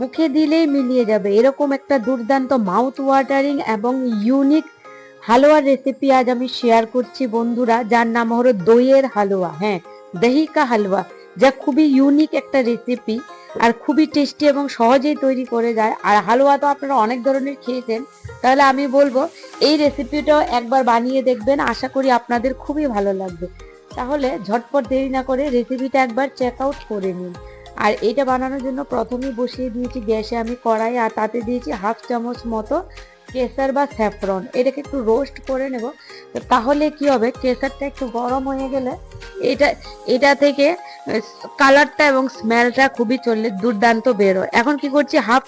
মুখে দিলেই মিলিয়ে যাবে। এরকম একটা দুর্দান্ত মাউথ ওয়াটারিং এবং ইউনিক হালুয়ার রেসিপি আজ আমি শেয়ার করছি বন্ধুরা। যার নাম হলো দইয়ের হালুয়া। হ্যাঁ দহি কা হালুয়া, যা খুবই ইউনিক একটা রেসিপি আর খুবই টেস্টি এবং সহজেই তৈরি করে যায় আর হালুয়া তো আপনারা অনেক ধরনের খেয়েছেন। তাহলে আমি বলব, এই রেসিপিটাও একবার বানিয়ে দেখবেন। আশা করি আপনাদের খুবই ভালো লাগবে। তাহলে ঝটপট দেরি না করে রেসিপিটা একবার চেক আউট করে নিন। আর এটা বানানোর জন্য প্রথমেই বসিয়ে দিয়েছি গ্যাসে আমি কড়াই আর তাতে দিয়েছি হাফ চামচ মতো কেসার বা স্যাফরন। এটাকে একটু রোস্ট করে নেব। তো তাহলে কি হবে? কেসারটা একটু গরম হয়ে গেলে এটা এটা থেকে কালারটা এবং স্মেলটা খুবই চললে দুর্দান্ত বেরোয়। এখন কি করছি? হাফ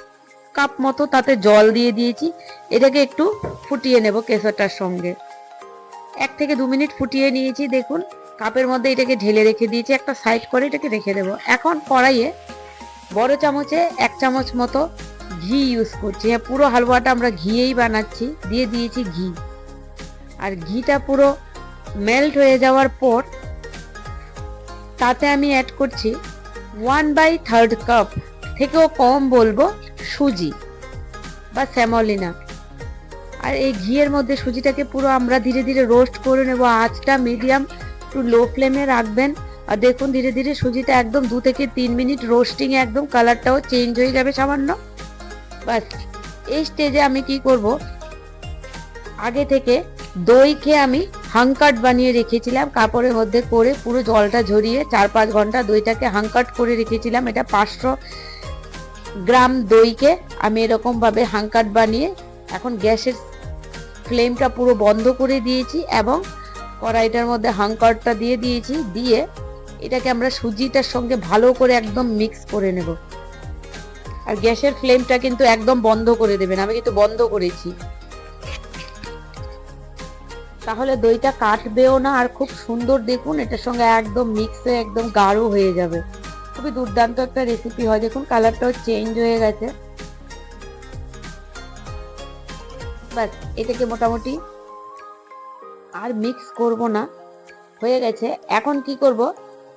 কাপ মতো তাতে জল দিয়ে দিয়েছি। এটাকে একটু ফুটিয়ে নেব কেসারটার সঙ্গে। এক থেকে দু মিনিট ফুটিয়ে নিয়েছি, দেখুন। কাপের মধ্যে এটাকে ঢেলে রেখে দিয়েছি, একটা সাইড করে এটাকে রেখে দেবো। এখন কড়াইয়ে বড় চামচে এক চামচ মতো ঘি ইউজ করছি। হ্যাঁ পুরো হালুয়াটা আমরা ঘিয়েই বানাচ্ছি, দিয়ে দিয়েছি ঘি। আর ঘিটা পুরো মেল্ট হয়ে যাওয়ার পর তাতে আমি অ্যাড করছি ওয়ান বাই থার্ড কাপ থেকেও কম বলব, সুজি বা স্যামলিনা আর এই ঘিয়ের মধ্যে সুজিটাকে পুরো আমরা ধীরে ধীরে রোস্ট করে নেব। আঁচটা মিডিয়াম একটু লো ফ্লেমে রাখবেন। আর দেখুন, ধীরে ধীরে সুজিটা একদম দু থেকে তিন মিনিট রোস্টিং একদম কালারটাও চেঞ্জ হয়ে যাবে সামান্য। বাস এই স্টেজে আমি কি করব? আগে থেকে দই খেয়ে আমি হাংকাট বানিয়ে রেখেছিলাম, কাপড়ের মধ্যে করে পুরো জলটা ঝরিয়ে চার পাঁচ ঘণ্টা দইটাকে হাংকাট করে রেখেছিলাম। এটা পাঁচশো গ্রাম দইকে আমি এরকমভাবে হাংকাট বানিয়ে এখন গ্যাসের ফ্লেমটা পুরো বন্ধ করে দিয়েছি এবং কড়াইটার মধ্যে হাংকারটা দিয়ে দিয়েছি, দিয়ে এটাকে আমরা সুজিটার সঙ্গে ভালো করে একদম মিক্স করে নেব। আর গ্যাসের ফ্লেমটা কিন্তু একদম বন্ধ করে দেবেন, আমি কিন্তু বন্ধ করেছি। তাহলে দইটা কাটবেও না, আর খুব সুন্দর দেখুন, এটার সঙ্গে একদম মিক্স হয়ে একদম গাঢ় হয়ে যাবে। খুবই দুর্দান্ত একটা রেসিপি হয়, দেখুন কালারটাও চেঞ্জ হয়ে গেছে। বাস এটাকে মোটামুটি আর মিক্স করব না। হয়ে গেছে, এখন কি করব?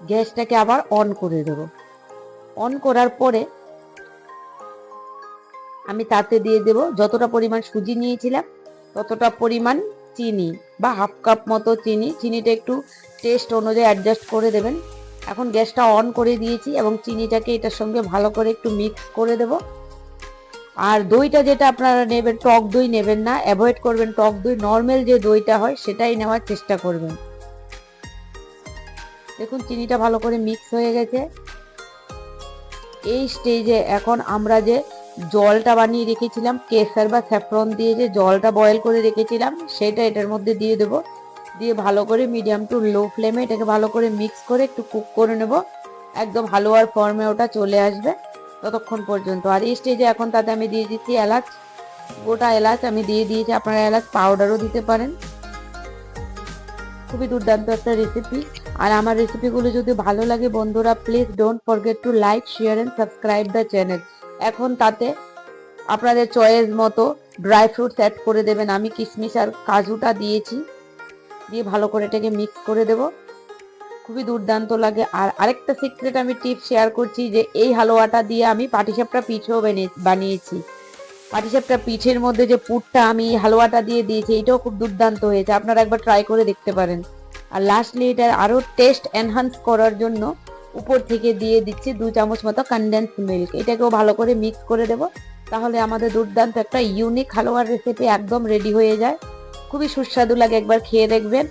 গ্যাসটাকে আবার অন করে দেব। অন করার পরে আমি তাতে দিয়ে দেব যতটা পরিমাণ সুজি নিয়েছিলাম, ততটা পরিমাণ চিনি বা হাফ কাপ মতো চিনি। চিনিটা একটু টেস্ট অনুযায়ী অ্যাডজাস্ট করে দেবেন। এখন গ্যাসটা অন করে দিয়েছি এবং চিনিটাকে এটার সঙ্গে ভালো করে একটু মিক্স করে দেব। আর দইটা যেটা আপনারা নেবেন, টক দই নেবেন না অ্যাভয়েড করবেন টক দই নর্মাল যে দইটা হয় সেটাই নেওয়ার চেষ্টা করবেন। দেখুন, চিনিটা ভালো করে মিক্স হয়ে গেছে। এই স্টেজে এখন আমরা যে জলটা বানিয়ে রেখেছিলাম কেসার বা স্যাফরন দিয়ে যে জলটা বয়েল করে রেখেছিলাম, সেটা এটার মধ্যে দিয়ে দেবো। দিয়ে ভালো করে মিডিয়াম টু লো ফ্লেমে এটাকে ভালো করে মিক্স করে একটু কুক করে নেব। একদম হালুয়ার ফর্মে ওটা চলে আসবে। ততক্ষণ পর্যন্ত। আর এই স্টেজে এখন তাতে আমি দিয়ে দিচ্ছি এলাচ। গোটা এলাচ আমি দিয়ে দিয়েছি। আপনারা এলাচ পাউডারও দিতে পারেন। খুবই দুর্দান্ত একটা রেসিপি আর আমার রেসিপিগুলো যদি ভালো লাগে বন্ধুরা please don't forget to like share and subscribe the channel এখন তাতে আপনাদের চয়েস মতো ড্রাই ফ্রুটস অ্যাড করে দেবেন। আমি কিশমিশ আর কাজুটা দিয়েছি। দিয়ে ভালো করে এটাকে মিক্স করে দেব। খুবই দুর্দান্ত লাগে। আর আরেকটা সিক্রেট আমি টিপ শেয়ার করছি যে, এই হালুয়াটা দিয়ে আমি পাটিসাপটা পিঠেও বানিয়েছি। পাটিসাপটা পিঠের মধ্যে যে পুরটা আমি হালুয়াটা দিয়ে দিয়েছি, এটাও খুব দুর্দান্ত হয়েছে। আপনারা একবার ট্রাই করে দেখতে পারেন। আর লাস্টলি এটা আরও টেস্ট এনহান্স করার জন্য উপর থেকে দিয়ে দিচ্ছি দু চামচ মতো কনডেন্স মিল্ক এটাকেও ভালো করে মিক্স করে দেব। তাহলে আমাদের দুর্দান্ত একটা ইউনিক হালুয়ার রেসিপি একদম রেডি হয়ে যায়। খুবই সুস্বাদু লাগে একবার খেয়ে দেখবেন।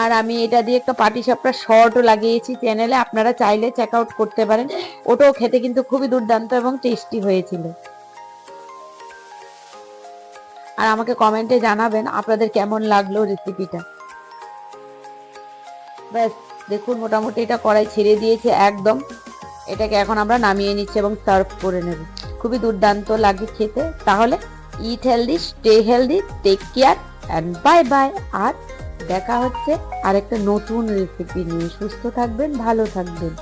আর আমি এটা দিয়ে একটা পাটি সাপটা শর্টও লাগিয়েছি চ্যানেলে, আপনারা চাইলে চেক আউট করতে পারেন। ওটাও খেতে কিন্তু খুবই দুর্দান্ত এবং টেস্টি হয়েছিল। আর আমাকে কমেন্টে জানাবেন আপনাদের কেমন লাগল রেসিপিটা ব্যাস, দেখুন মোটামুটি এটা কড়াই ছেড়ে দিয়েছে একদম। এটাকে এখন আমরা নামিয়ে নিচ্ছি এবং সার্ভ করে নেব। খুবই দুর্দান্ত লাগে খেতে। তাহলে eat healthy stay healthy take care and bye bye আর দেখা হচ্ছে। আর একটা নতুন রেসিপি নিয়ে সুস্থ থাকবেন ভালো থাকবেন।